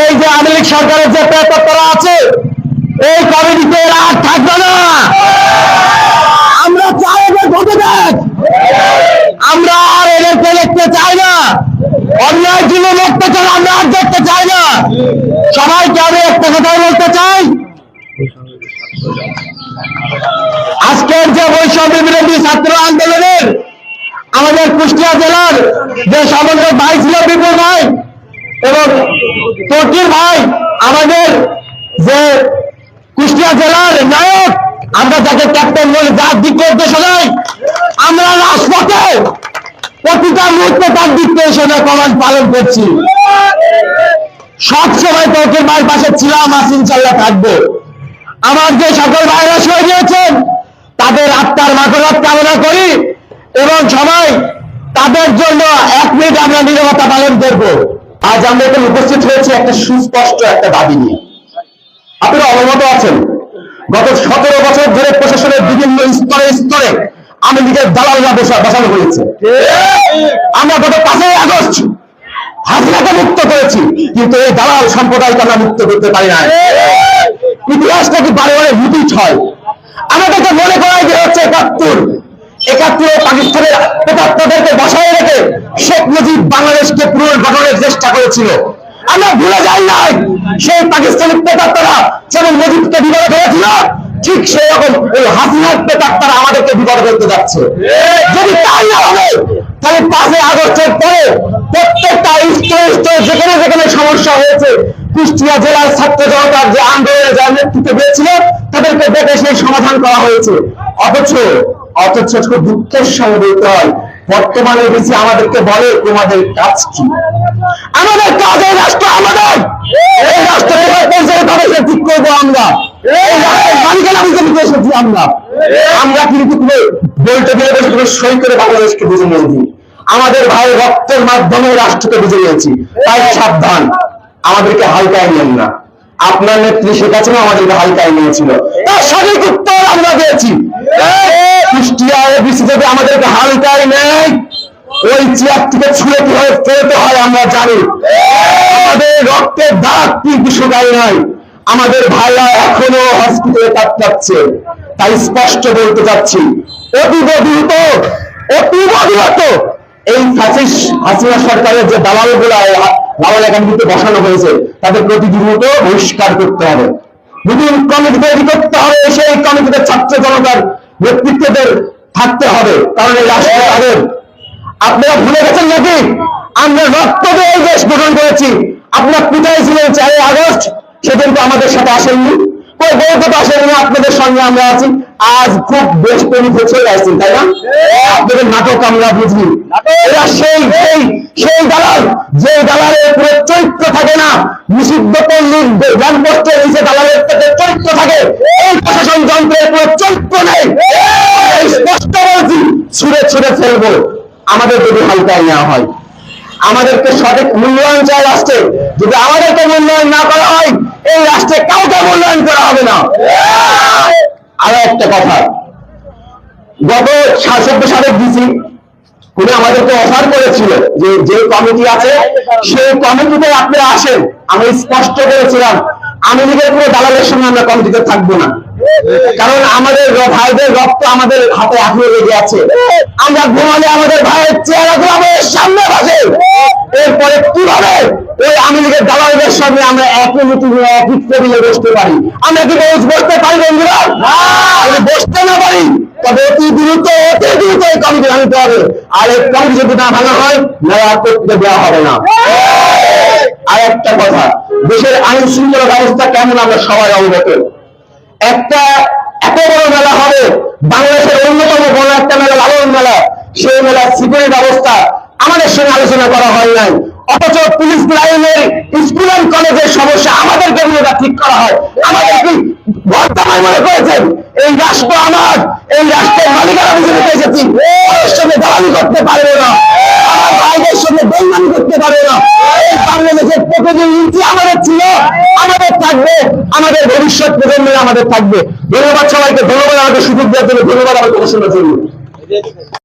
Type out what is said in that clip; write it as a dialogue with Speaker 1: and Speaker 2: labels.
Speaker 1: এই যে আওয়ামী লীগ সরকারের যে পেতরা আছে, এই কমিটিতে এরা আর থাকবে না। আমরা চাই ভোটে দেখ। আমরা আর এদেরকে দেখতে চাই না। অন্যায় দেখতে চাই আমরা আর দেখতে চাই না। সবাইকে আমি একটা কথাই বলতে চাই। আজকের যে বৈষম্য বিরোধী ছাত্র আন্দোলনের আমাদের কুষ্টিয়া জেলার যে সমন্বয় ভাই ছিল বিপুল ভাই তর্কির ভাই, আমাদের যে কুষ্টিয়া জেলার নায়ক, আমরা যাকে ক্যাপ্টেন বলি, যার দিক নির্দেশনা নাই, আমরা রাজপথে প্রতিটা মুহূর্তে তার দিক নির্দেশনা কমান্ড পালন করছি। সব সময় তর্কির ভাইয়ের পাশে ছিলাম, আজ ইনশাল্লাহ থাকব। আমার যে সকল ভাইরা সয়ে দিয়েছেন, তাদের আত্মার মাকড়াত কামনা করি এবং সবাই তাদের জন্য এক মিনিট আমরা নিরবতা পালন করব। আজ আমরা এখানে উপস্থিত হয়েছি একটা সুস্পষ্ট একটা দাবি নিয়ে। আপনারা অবগত আছেন, গত সতেরো বছর ধরে প্রশাসনের বিভিন্ন স্তরে স্তরে লীগের দালালরা বসা বসানো হয়েছে। আমরা গত পাঁচই আগস্ট হাজিরাকে মুক্ত করেছি, কিন্তু এই দালাল সম্প্রদায়কে আমরা মুক্ত করতে পারি না ইতিহাসটা কি বারে বারে রিপিট হয় আমাদেরকে মনে করাই যে হচ্ছে একাত্তর। একাত্তরে পাকিস্তানের প্রেতাত্মাদেরকে বসায় রেখে শেখ মুজিব বাংলাদেশকে পুনর্গঠনের চেষ্টা করেছিল। আমরা ভুলে যাই নাই, সেই পাকিস্তানি প্রেতাত্মারা যেমন মুজিবকে বিপদে ফেলেছিল, ঠিক সেই রকম এই হাসিনার প্রেতাত্মারা আমাদেরকে বিপদে ফেলতে যাচ্ছে। যদি তাই না হবে, তাহলে পাঁচই আগস্টের পরে প্রত্যেকটা স্তরে স্তরে যেখানে যেখানে সমস্যা হয়েছে, কুষ্টিয়া জেলার ছাত্র জনতার যে আন্দোলনে যারা নেতৃত্ব দিয়েছিল, তাদেরকে ডেকে সেই সমাধান করা হয়েছে। অথচ অথচ খুব দুঃখের সঙ্গে হয় বর্তমানে বেশি আমাদেরকে বলে তোমাদের কাজ কি? আমাদের কাজ এই রাষ্ট্র, আমাদের! এই রাষ্ট্র ঠিক করব আমরা। বলতে সই আমাদের ভাই রক্তের মাধ্যমে রাষ্ট্রকে বুঝে নিয়েছি তাই সাবধান, আমাদেরকে হালকায় নেন না। আপনার নেত্রী শেখ হাসিনা আমাদেরকে হালকায় নিয়েছিল। তার সঠিক উত্তর আমরা দিয়েছি কুষ্টিয়া আমাদেরকে হালকায় নেয়। ওই চেয়ার থেকে ছুঁড়ে কীভাবে হয় আমরা জানি। আমাদের রক্তের কিন্তু শুকায় নাই। আমাদের ভাইরা এখনও হসপিটালে তাই স্পষ্ট বলতে চাচ্ছি অতীব দ্রুত অতীব দ্রুত এই ফ্যাসিস হাসিনা সরকারের যে দালালগুলা দালাল একাডেমিতে বসানো হয়েছে, তাদের প্রতি দ্রুত বহিষ্কার করতে হবে। নতুন কমিটি তৈরি করতে হবে, সেই কমিটিতে ছাত্র জনতার নেতৃত্বদের থাকতে হবে। কারণ এই রাষ্ট্র তাদের আপনারা ভুলে গেছেন নাকি? আমরা রক্ত দিয়ে এই দেশ গঠন করেছি। আপনার কোথায় ছিলেন চারই আগস্ট। সেদিন তো আমাদের সাথে আসেননি। কই বলতে আসেননি আপনাদের সঙ্গে আমরা আছি। আজ খুব বেশ চলে আসছেন তাই না? আপনাদের নাটক আমরা বুঝি। এরা সেই সেই দালাল যে দালালের পুরো চরিত্র থাকে না, নিষিদ্ধ পল্লীর ল্যাম্পোস্টের নিচে দালালের চরিত্র থাকে, এই প্রশাসন যন্ত্রের পুরো চরিত্র নেই। স্পষ্ট বলছি, ছুঁড়ে ছুঁড়ে ফেলব। আমাদের যদি হালকায় নেওয়া হয়, আমাদেরকে সঠিক মূল্যায়ন চাই রাষ্ট্রে। যদি আমাদেরকে মূল্যায়ন না করা হয়, এই রাষ্ট্রে কাউকে মূল্যায়ন করা হবে না। আরও একটা কথা, গত চোদ্দ সালের ডিসি উনি আমাদেরকে অফার করেছিল যে যে কমিটি আছে, সেই কমিটিতে আপনারা আসেন। আমি স্পষ্ট করেছিলাম, আমি কোনো দালালের সঙ্গে আমরা কমিটিতে থাকব না। কারণ আমাদের ভাইদের রক্ত আমাদের হাতে এখনও লেগে আছে। আমরা ঘুমালে আমাদের ভাইয়ের চেহারাগুলো আমাদের সামনে ভাসে। এরপরে কীভাবে ওই আমি লীগের দালালদের সঙ্গে আমরা একই মিটিং একই টেবিলে বসতে পারি? আমরা কি বসতে পারি বন্ধুরা? বসতে না পারি। তবে অতি দ্রুত অতি দ্রুত এই কমিটি ভাঙতে হবে। আর এই যদি না ভাঙা হয় নয়া করতে দেওয়া হবে না। আর একটা কথা, দেশের আইন শৃঙ্খলা ব্যবস্থা কেমন আমরা সবাই অবগত। একটা, এত বড় মেলা হবে, বাংলাদেশের অন্যতম বড় একটা মেলা, লালন মেলা। সেই মেলার সিকিউরিটি ব্যবস্থা আমাদের সঙ্গে আলোচনা করা হয় নাই। অথচ পুলিশ লাইনের স্কুল অ্যান্ড কলেজের সমস্যা আমাদের কেবলটা ঠিক করা হয়। আমাদের কি বর্তমান মনে করেছেন? এই রাষ্ট্র আমার এই রাষ্ট্রের ওর সঙ্গে দালালি করতে পারবে না। আমার ভাইদের সঙ্গে বেইমানি করতে পারবে না। এই আমাদের ছিল, আমাদের থাকবে, আমাদের ভবিষ্যৎ প্রজন্মের আমাদের থাকবে। ধন্যবাদ সবাইকে, ধন্যবাদ, আমাকে সুযোগ দেওয়ার জন্য ধন্যবাদ আমাকে প্রশ্নের জন্য।